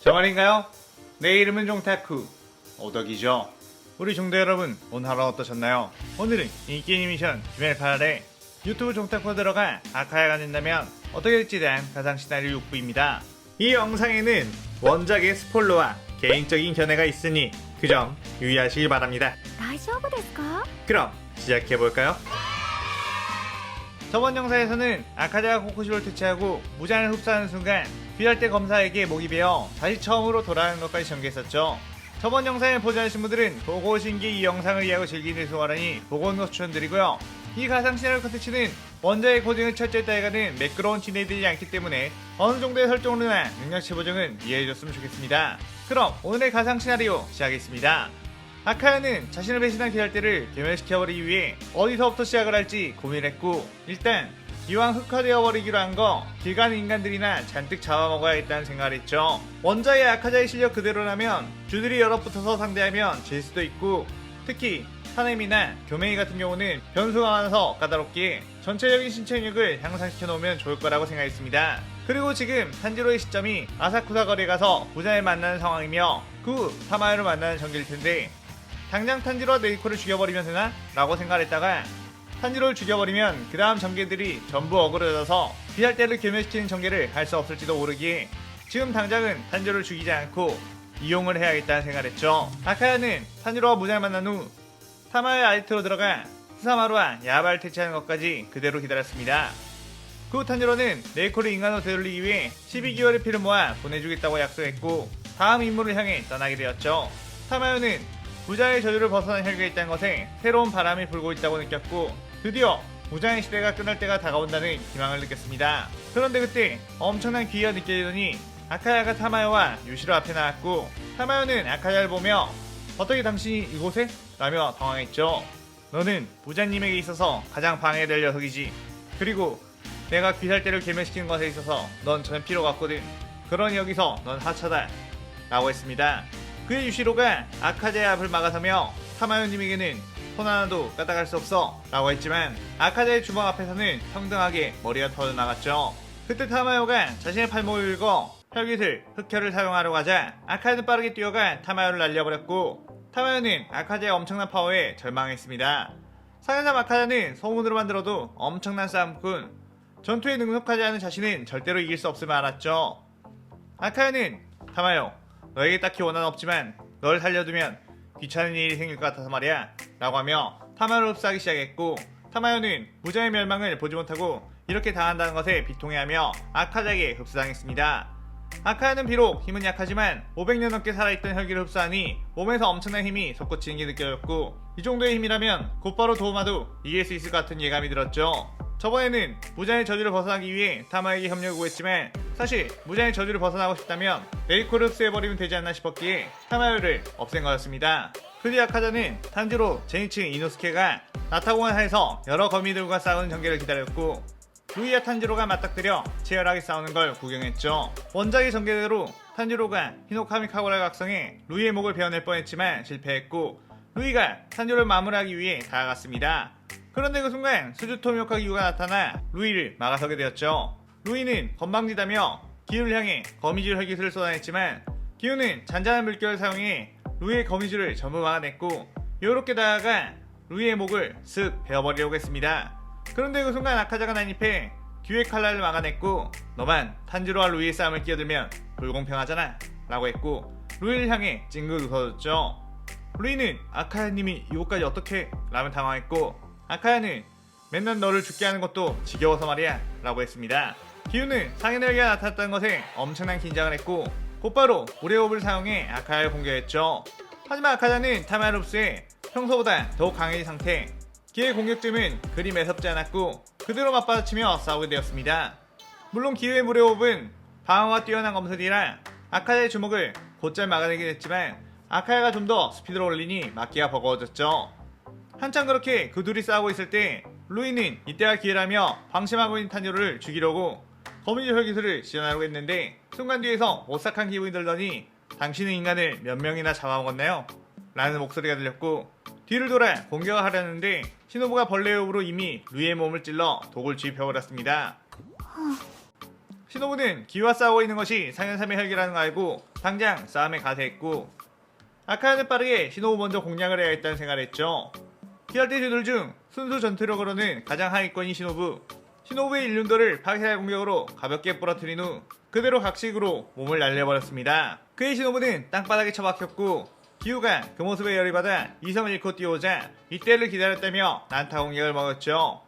저 말인가요? 내 이름은 종타쿠 오덕이죠 우리 종대 여러분 오늘 하루 어떠셨나요? 오늘은 인기 애니메이션 김엘파의 유튜브 종타쿠 들어가 아카야가 된다면 어떻게 될지 대한 가상 시나리오 6부입니다 이 영상에는 원작의 스포일러와 개인적인 견해가 있으니 그 점 유의하시기 바랍니다 그럼 시작해볼까요? 저번 영상에서는 아카자가 코코시를 퇴치하고 무장을 흡수하는 순간 귀할 때 검사에게 목이 베어 다시 처음으로 돌아가는 것까지 전개했었죠. 저번 영상을 보지 않으신 분들은 보고 오신 게 이 영상을 이해하고 즐기는 소화라니 보고 오는 것 추천드리고요. 이 가상 시나리오 컨텐츠는 원작의 고증을 철저히 따라가는 매끄러운 진행되지 않기 때문에 어느 정도의 설정으로나 능력치 보정은 이해해줬으면 좋겠습니다. 그럼 오늘의 가상 시나리오 시작하겠습니다. 아카야는 자신을 배신한 기할때를 괴멸시켜버리기 위해 어디서부터 시작을 할지 고민했고 일단 이왕 흑화되어버리기로 한 거 길 가는 인간들이나 잔뜩 잡아먹어야겠다는 생각을 했죠. 원자의 아카자의 실력 그대로라면 주들이 여럿 붙어서 상대하면 질 수도 있고 특히 사nem이나 교메이 같은 경우는 변수가 많아서 까다롭게 전체적인 신체력을 향상시켜 놓으면 좋을 거라고 생각했습니다. 그리고 지금 탄지로의 시점이 아사쿠사 거리에 가서 부자를 만나는 상황이며 그후 타마요를 만나는 전개일 텐데 당장 탄지로와 네이코를 죽여버리면 되나? 라고 생각했다가 탄지로를 죽여버리면 그 다음 전개들이 전부 어그러져서 피할 때를 괴멸시키는 전개를 할 수 없을지도 모르기에 지금 당장은 탄지로를 죽이지 않고 이용을 해야겠다는 생각을 했죠. 아카야는 탄지로와 무장을 만난 후 타마의 아이트로 들어가 스사마루와 야발 퇴치하는 것까지 그대로 기다렸습니다. 그 후 탄지로는 네이코를 인간으로 되돌리기 위해 12개월의 피를 모아 보내주겠다고 약속했고 다음 임무를 향해 떠나게 되었죠. 타마요는 부자의 저주를 벗어난 혈기가 있다는 것에 새로운 바람이 불고 있다고 느꼈고 드디어 무장의 시대가 끝날 때가 다가온다는 희망을 느꼈습니다. 그런데 그때 엄청난 기회가 느껴지더니 아카야가 타마요와 유시로 앞에 나왔고 타마요는 아카야를 보며 어떻게 당신이 이곳에? 라며 당황했죠. 너는 부자님에게 있어서 가장 방해될 녀석이지. 그리고 내가 귀살대를 괴멸시키는 것에 있어서 넌 전혀 필요가 없거든. 그러니 여기서 넌 하차다. 라고 했습니다. 그의 유시로가 아카제의 앞을 막아서며 타마요님에게는 손 하나도 까딱할 수 없어 라고 했지만 아카제의 주먹 앞에서는 평등하게 머리가 터져나갔죠. 그때 타마요가 자신의 팔목을 긁어 혈깃을 흑혈을 사용하려고 하자 아카제는 빠르게 뛰어가 타마요를 날려버렸고 타마요는 아카제의 엄청난 파워에 절망했습니다. 사연사 아카제는 소문으로만 들어도 엄청난 싸움꾼 전투에 능숙하지 않은 자신은 절대로 이길 수 없음을 알았죠. 아카야는 타마요 너에게 딱히 원한은 없지만 널 살려두면 귀찮은 일이 생길 것 같아서 말이야 라고 하며 타마요를 흡수하기 시작했고 타마요는 무자의 멸망을 보지 못하고 이렇게 당한다는 것에 비통해하며 아카자에게 흡수당했습니다. 아카야는 비록 힘은 약하지만 500년 넘게 살아있던 혈기를 흡수하니 몸에서 엄청난 힘이 솟구치는 게 느껴졌고 이 정도의 힘이라면 곧바로 도마도 이길 수 있을 것 같은 예감이 들었죠. 저번에는 무장의 저주를 벗어나기 위해 타마에게 협력을 구했지만 사실 무장의 저주를 벗어나고 싶다면 네이코를 흡수해버리면 되지 않나 싶었기에 타마요를 없앤 거였습니다. 그뒤 아카자는 탄지로 제니츠 이노스케가 나타공원사에서 여러 거미들과 싸우는 전개를 기다렸고 루이와 탄지로가 맞닥뜨려 치열하게 싸우는 걸 구경했죠. 원작의 전개대로 탄지로가 히노카미 카고를 각성해 루이의 목을 베어낼 뻔했지만 실패했고 루이가 탄지로를 마무리하기 위해 다가갔습니다. 그런데 그 순간 수주토 미오카 기우가 나타나 루이를 막아서게 되었죠. 루이는 건방지다며 기우를 향해 거미줄 혈기술을 쏟아냈지만 기우는 잔잔한 물결을 사용해 루이의 거미줄을 전부 막아냈고 요렇게 다가가 루이의 목을 슥 베어버리려고 했습니다. 그런데 그 순간 아카자가 난입해 기우의 칼날을 막아냈고 너만 탄지로와 루이의 싸움을 끼어들면 불공평하잖아 라고 했고 루이를 향해 찡긋 웃어줬죠. 루이는 아카야님이 이곳까지 어떻게 라면 당황했고 아카야는 맨날 너를 죽게 하는 것도 지겨워서 말이야 라고 했습니다. 기우는 상인에게 나타났다는 것에 엄청난 긴장을 했고 곧바로 우레옵을 사용해 아카야를 공격했죠. 하지만 아카야는 타마루프스에 평소보다 더욱 강해진 상태 기의 공격쯤은 그리 매섭지 않았고 그대로 맞받아치며 싸우게 되었습니다. 물론 기우의 무레옵은 방어가 뛰어난 검술이라 아카야의 주먹을 곧잘 막아내긴 했지만 아카야가 좀 더 스피드를 올리니 막기가 버거워졌죠. 한참 그렇게 그 둘이 싸우고 있을 때 루이는 이때가 기회라며 방심하고 있는 탄조를 죽이려고 거미줄 혈기술을 시전하려고 했는데 순간 뒤에서 오싹한 기분이 들더니 당신은 인간을 몇 명이나 잡아먹었나요? 라는 목소리가 들렸고 뒤를 돌아 공격을 하려는데 신호부가 벌레의 호흡으로 이미 루이의 몸을 찔러 독을 주입해버렸습니다. 신호부는 기와 싸우고 있는 것이 상현삼의 혈기라는 걸 알고 당장 싸움에 가세했고 아카야는 빠르게 신호부 먼저 공략을 해야겠다는 생각을 했죠. 기할대 주들 중 순수 전투력으로는 가장 하위권인 신호부. 신호부의 일륜도를 파괴할 공격으로 가볍게 부러뜨린 후 그대로 각식으로 몸을 날려버렸습니다. 그의 신호부는 땅바닥에 처박혔고 기우가 그 모습에 열이 받아 이성을 잃고 뛰어오자 이때를 기다렸다며 난타 공격을 먹었죠.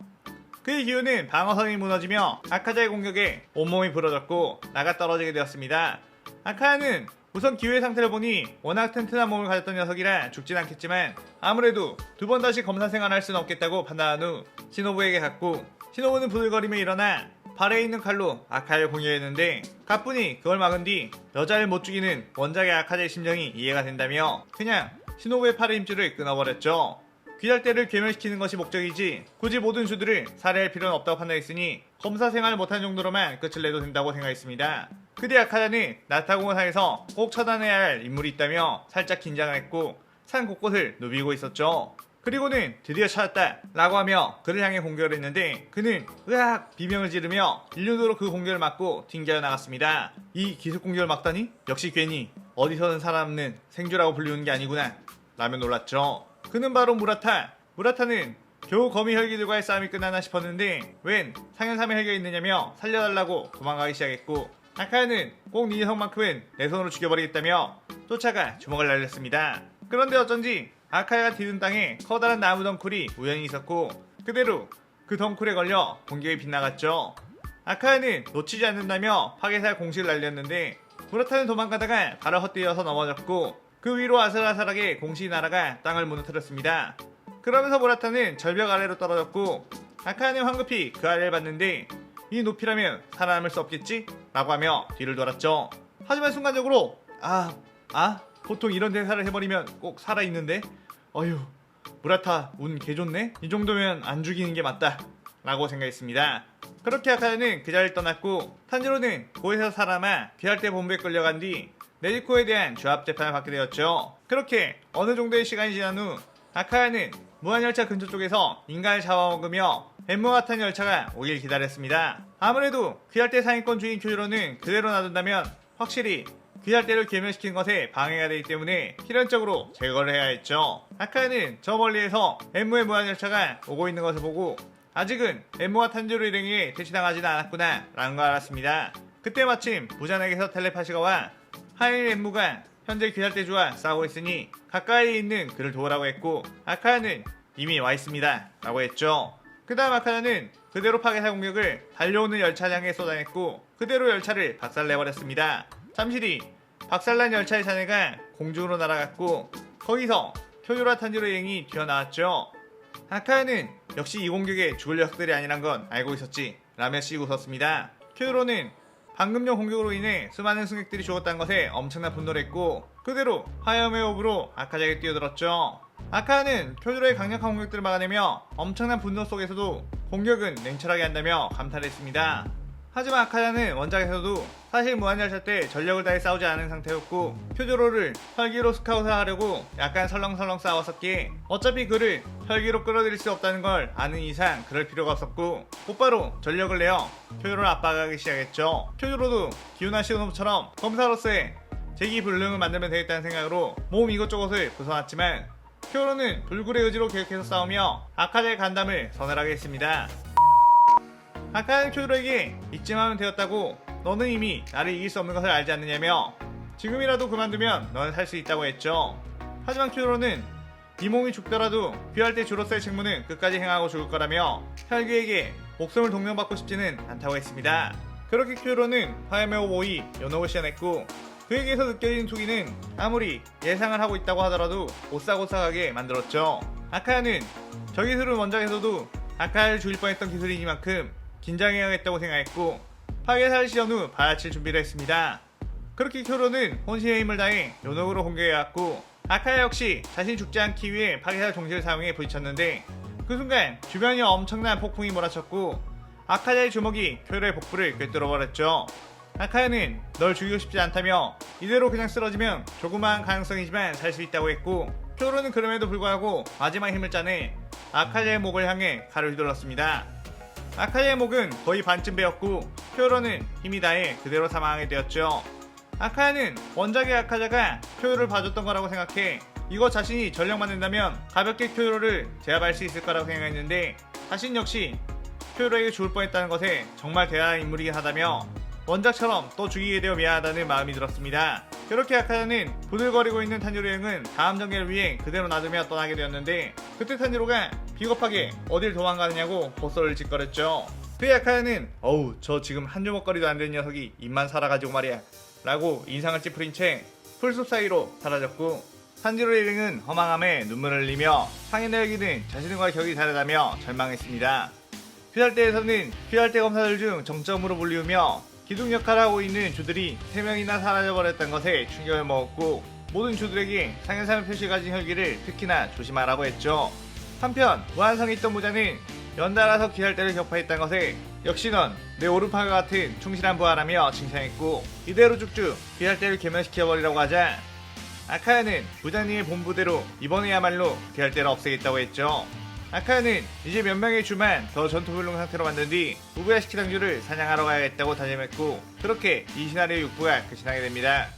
그의 기우는 방어선이 무너지며 아카자의 공격에 온몸이 부러졌고 나가 떨어지게 되었습니다. 아카야는 우선 기우의 상태를 보니 워낙 튼튼한 몸을 가졌던 녀석이라 죽진 않겠지만 아무래도 두 번 다시 검사 생활할 수는 없겠다고 판단한 후 신호부에게 갔고 신호부는 부들거리며 일어나 발에 있는 칼로 아카야를 공격했는데 가뿐히 그걸 막은 뒤 여자를 못 죽이는 원작의 아카자의 심정이 이해가 된다며 그냥 신호부의 팔의 힘줄을 끊어버렸죠. 귀할대를 괴멸시키는 것이 목적이지 굳이 모든 주들을 살해할 필요는 없다고 판단했으니 검사 생활을 못한 정도로만 끝을 내도 된다고 생각했습니다. 그대 아카자는 나타공원상에서 꼭 처단해야 할 인물이 있다며 살짝 긴장을 했고 산 곳곳을 누비고 있었죠. 그리고는 드디어 찾았다 라고 하며 그를 향해 공격을 했는데 그는 으악 비명을 지르며 일륜으로 그 공격을 막고 튕겨 나갔습니다. 이 기습 공격을 막다니? 역시 괜히 어디서든 살아남는 생주라고 불리우는 게 아니구나 라며 놀랐죠. 그는 바로 무라타. 무라타는 겨우 거미 혈기들과의 싸움이 끝나나 싶었는데 웬 상현삼의 혈기가 있느냐며 살려달라고 도망가기 시작했고 아카야는 꼭네 녀석만큼은 내 손으로 죽여버리겠다며 쫓아가 주먹을 날렸습니다. 그런데 어쩐지 아카야가 디든 땅에 커다란 나무 덩굴이 우연히 있었고 그대로 그 덩굴에 걸려 공격이 빗나갔죠. 아카야는 놓치지 않는다며 파괴살 공식을 날렸는데 무라타는 도망가다가 발을 헛디뎌서 넘어졌고 그 위로 아슬아슬하게 공식이 날아가 땅을 무너뜨렸습니다. 그러면서 무라타는 절벽 아래로 떨어졌고 아카야는 황급히 그 아래를 봤는데 이 높이라면 살아남을 수 없겠지? 라고 하며 뒤를 돌았죠. 하지만 순간적으로 아, 아? 보통 이런 대사를 해버리면 꼭 살아있는데? 어휴, 무라타 운 개좋네? 이 정도면 안 죽이는 게 맞다. 라고 생각했습니다. 그렇게 아카야는 그 자리를 떠났고 탄지로는 고에서 살아마 귀할대 본부에 끌려간 뒤 네지코에 대한 조합 재판을 받게 되었죠. 그렇게 어느 정도의 시간이 지난 후 아카야는 무한열차 근처 쪽에서 인간을 잡아먹으며 엠모 같은 열차가 오길 기다렸습니다. 아무래도 귀할대 상위권 주인 교주로는 그대로 놔둔다면 확실히 귀할대를 괴멸시킨 것에 방해가 되기 때문에 필연적으로 제거를 해야 했죠. 아카야는 저 멀리에서 엠모의 무한열차가 오고 있는 것을 보고 아직은 엠모와 탄지로 일행에게 퇴치당하지는 않았구나 라는 걸 알았습니다. 그때 마침 부잔에게서 텔레파시가 와 하일 엠무가 현재 귀할대주와 싸우고 있으니 가까이 있는 그를 도우라고 했고 아카야는 이미 와 있습니다 라고 했죠. 그 다음 아카야는 그대로 파괴사 공격을 달려오는 열차를 향해 쏟아냈고 그대로 열차를 박살내버렸습니다. 잠시 뒤 박살난 열차의 잔해가 공중으로 날아갔고 거기서 표조라 탄지로 여행이 튀어나왔죠. 아카야는 역시 이 공격에 죽을 녀석들이 아니란 건 알고 있었지 라며 씩 웃었습니다. 큐로는 방금 전 공격으로 인해 수많은 승객들이 죽었다는 것에 엄청난 분노를 했고 그대로 화염의 호흡으로 아카자에게 뛰어들었죠. 아카야는 표주로의 강력한 공격들을 막아내며 엄청난 분노 속에서도 공격은 냉철하게 한다며 감탄을 했습니다. 하지만 아카야는 원작에서도 사실 무한열차 때 전력을 다해 싸우지 않은 상태였고 표조로를 혈기로 스카웃을 하려고 약간 설렁설렁 싸웠었기에 어차피 그를 혈기로 끌어들일 수 없다는 걸 아는 이상 그럴 필요가 없었고 곧바로 전력을 내어 표조로를 압박하기 시작했죠. 표조로도 기우나 시그노브처럼 검사로서의 재기불능을 만들면 되겠다는 생각으로 몸 이것저것을 부숴놨지만 표로는 불굴의 의지로 계속해서 싸우며 아카자의 간담을 서늘하게 했습니다. 아카는 큐드로에게 이쯤하면 되었다고 너는 이미 나를 이길 수 없는 것을 알지 않느냐며 지금이라도 그만두면 너는 살 수 있다고 했죠. 하지만 큐드로는 이 몸이 죽더라도 귀할 때 주로서의 책무는 끝까지 행하고 죽을 거라며 혈귀에게 목숨을 동명받고 싶지는 않다고 했습니다. 그렇게 큐드로는 화염의 오보이 연옥을 시연했고 그에게서 느껴지는 투기는 아무리 예상을 하고 있다고 하더라도 오싹오싹하게 만들었죠. 아카야는 저 기술은 원작에서도 아카야를 죽일 뻔했던 기술이니만큼 긴장해야겠다고 생각했고 파괴사를 시전 후 받아칠 준비를 했습니다. 그렇게 쿄로는 혼신의 힘을 다해 요녹으로 공격해왔고 아카야 역시 자신이 죽지 않기 위해 파괴사 종지를 사용해 부딪혔는데 그 순간 주변이 엄청난 폭풍이 몰아쳤고 아카야의 주먹이 쿄로의 복부를 꿰뚫어버렸죠. 아카야는 널 죽이고 싶지 않다며 이대로 그냥 쓰러지면 조그마한 가능성이지만 살 수 있다고 했고 쿄로는 그럼에도 불구하고 마지막 힘을 짜내 아카야의 목을 향해 칼을 휘둘렀습니다. 아카의 목은 거의 반쯤 베었고 쿄로는 힘이 다해 그대로 사망하게 되었죠. 아카야는 원작의 아카자가 쿄요를 봐줬던 거라고 생각해 이거 자신이 전력 맞는다면 가볍게 쿄요를 제압할 수 있을 거라고 생각했는데 자신 역시 쿄요에게 죽을 뻔했다는 것에 정말 대단한 인물이긴 하다며 원작처럼 또 죽이게 되어 미안하다는 마음이 들었습니다. 그렇게 아카야는 부들거리고 있는 탄지로 형은 다음 전개를 위해 그대로 놔두며 떠나게 되었는데 그때 탄지로가 비겁하게 어딜 도망가느냐고 고소를 짓거렸죠. 그의 아카야는 어우 저 지금 한 주먹거리도 안 되는 녀석이 입만 살아가지고 말이야 라고 인상을 찌푸린 채 풀숲 사이로 사라졌고 탄지로 일행은 허망함에 눈물을 흘리며 상인의 여기는 자신과 격이 다르다며 절망했습니다. 피살대에서는 피살대 검사들 중 정점으로 불리우며 기둥 역할을 하고 있는 주들이 3명이나 사라져버렸던 것에 충격을 먹었고 모든 주들에게 상해사의 표시 가진 혈기를 특히나 조심하라고 했죠. 한편 무한성이 있던 모자는 연달아서 기살대를 격파했다는 것에 역시 넌 내 오른팔과 같은 충실한 부하라며 칭찬했고 이대로 쭉쭉 기살대를 개면시켜버리라고 하자 아카야는 부장님의 본부대로 이번에야말로 기살대를 없애겠다고 했죠. 아카야는 이제 몇 명의 주만 더 전투불능 상태로 만든 뒤 우부야 시키 당주를 사냥하러 가야겠다고 다짐했고 그렇게 이 시나리오 6부가 끝이 나게 됩니다.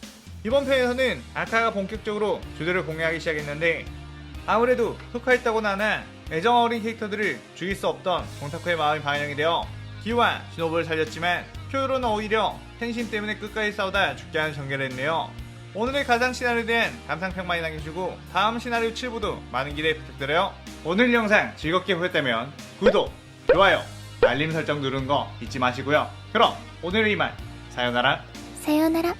이번 편에서는 아카가 본격적으로 주들을 공략하기 시작했는데 아무래도 흑화했다고나 하나 애정 어린 캐릭터들을 죽일 수 없던 동타쿠의 마음이 반영이 되어 기와 시노부를 살렸지만 쿄요로는 오히려 텐신 때문에 끝까지 싸우다 죽게 하는 전개를 했네요. 오늘의 가장 시나리오에 대한 감상평 많이 남겨주고 다음 시나리오 7부도 많은 기대 부탁드려요. 오늘 영상 즐겁게 보셨다면 구독, 좋아요, 알림 설정 누르는 거 잊지 마시고요. 그럼 오늘 이만 사요나라 사요나라